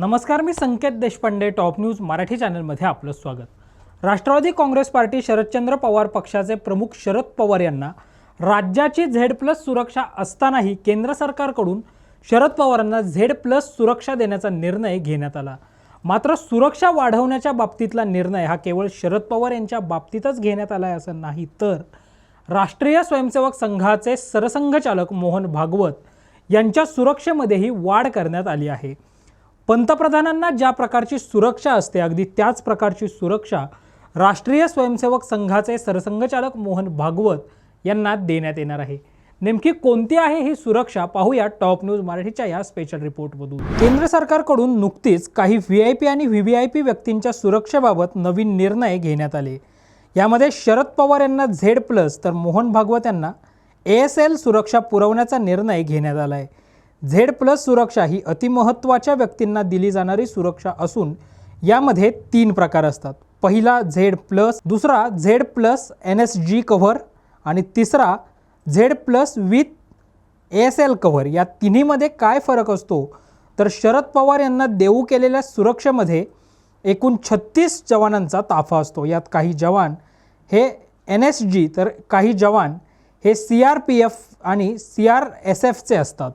नमस्कार मी Sanket Deshpande top news Marathi चॅनलमध्ये आपलं स्वागत. राष्ट्रवादी काँग्रेस पार्टी शरदचंद्र पवार पक्षाचे प्रमुख शरद पवार यांना राज्याची झेड प्लस सुरक्षा असतानाही केंद्र सरकारकडून शरद पवारांना झेड प्लस सुरक्षा देण्याचा निर्णय घेण्यात आला. मात्र सुरक्षा वाढवण्याच्या बाबतीतला निर्णय हा केवळ शरद पवार यांच्या बाबतीतच घेण्यात आला आहे असं नाही तर राष्ट्रीय स्वयंसेवक संघाचे सरसंघचालक मोहन भागवत यांच्या सुरक्षेमध्येही वाढ करण्यात आली आहे. पंतप्रधानांना ज्या प्रकारची सुरक्षा असते अगदी त्याच प्रकारची सुरक्षा राष्ट्रीय स्वयंसेवक संघाचे सरसंघचालक मोहन भागवत यांना देण्यात येणार आहे. नेमकी कोणती आहे ही सुरक्षा पाहूया टॉप न्यूज मराठीच्या या स्पेशल रिपोर्टमधून. केंद्र सरकारकडून नुकतीच काही व्ही आय पी आणि व्ही व्ही आय पी व्यक्तींच्या सुरक्षेबाबत नवीन निर्णय घेण्यात आले. यामध्ये शरद पवार यांना झेड प्लस तर मोहन भागवत यांना ए एस एल सुरक्षा पुरवण्याचा निर्णय घेण्यात आला आहे झेड प्लस सुरक्षा ही अतिमहत्त्वाच्या व्यक्तींना दिली जाणारी सुरक्षा असून यामध्ये तीन प्रकार असतात. पहिला झेड प्लस दुसरा Z plus N S G cover आणि तिसरा Z plus with A S L cover. या तिन्हीमध्ये काय फरक असतो? तर शरद पवार यांना देऊ केलेल्या सुरक्षेमध्ये एकूण छत्तीस जवानांचा ताफा असतो. यात काही जवान हे एन एस जी तर काही जवान हे सी आर पी एफ आणि सी आर एस एफचे असतात.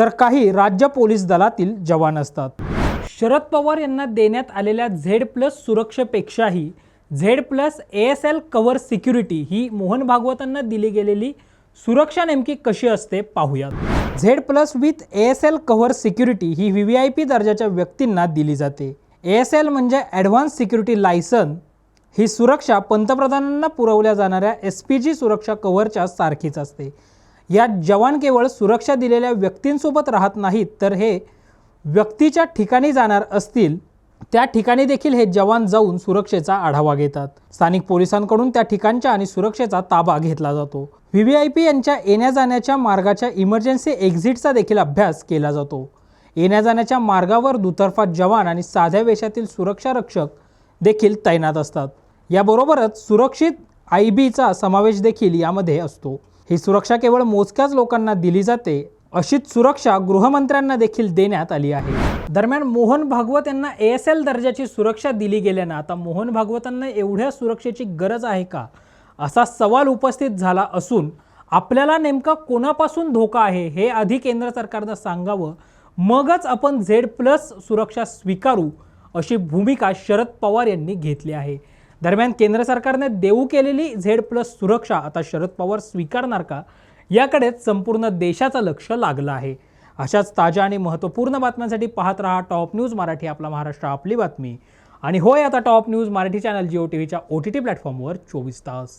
तर काही राज्य पोलीस दलातील जवान असतात. शरद पवार यांना देण्यात आलेल्या Z plus सुरक्षेपेक्षाही Z plus A S L cover security ही मोहन भागवतांना दिली गेलेली सुरक्षा नेमकी कशी असते पाहूयात. Z plus with A S L cover security he V V I P दर्जाच्या व्यक्तींना दिली जाते. ए एस एल म्हणजे ॲडव्हान्स सिक्युरिटी लायसन. ही सुरक्षा पंतप्रधानांना पुरवल्या जाणाऱ्या एस पी जी सुरक्षा कव्हरच्या सारखीच असते. यात जवान केवळ सुरक्षा दिलेल्या व्यक्तींसोबत राहत नाहीत तर हे व्यक्तीच्या ठिकाणी जाणार असतील त्या ठिकाणी देखील हे जवान जाऊन सुरक्षेचा आढावा घेतात. स्थानिक पोलिसांकडून त्या ठिकाणच्या आणि सुरक्षेचा ताबा घेतला जातो. व्ही व्ही आय पी यांच्या येण्या जाण्याच्या मार्गाच्या इमर्जन्सी एक्झिटचा देखील अभ्यास केला जातो. येण्या जाण्याच्या मार्गावर दुतर्फा जवान आणि साध्या वेशातील सुरक्षा रक्षक देखील तैनात असतात. याबरोबरच सुरक्षित आय बीचा समावेश देखील यामध्ये असतो. ही सुरक्षा केवळ मोजक्याच लोकांना दिली जाते अशीच सुरक्षा गृहमंत्र्यांना देखील देण्यात आली आहे. दरम्यान मोहन भागवत यांना ए एस एल दर्जाची सुरक्षा दिली गेल्यानं आता मोहन भागवतांना एवढ्या सुरक्षेची गरज आहे का? असा सवाल उपस्थित झाला असून आपल्याला नेमका कोणापासून धोका आहे हे आधी केंद्र सरकारनं सांगावं. मगच आपण झेड प्लस सुरक्षा स्वीकारू अशी भूमिका शरद पवार यांनी घेतली आहे. दरम्यान केंद्र सरकारने देऊ केलेली झेड प्लस सुरक्षा आता शरद पवार स्वीकारणार का? याकडेच संपूर्ण देशाचं लक्ष लागलं आहे. अशाच ताज्या आणि महत्त्वपूर्ण बातम्यांसाठी पाहत रहा टॉप न्यूज मराठी आपला महाराष्ट्र आपली बातमी. आणि होय आता top news Marathi channel Jio T व्हीच्या ओ टी टी प्लॅटफॉर्मवर चोवीस तास.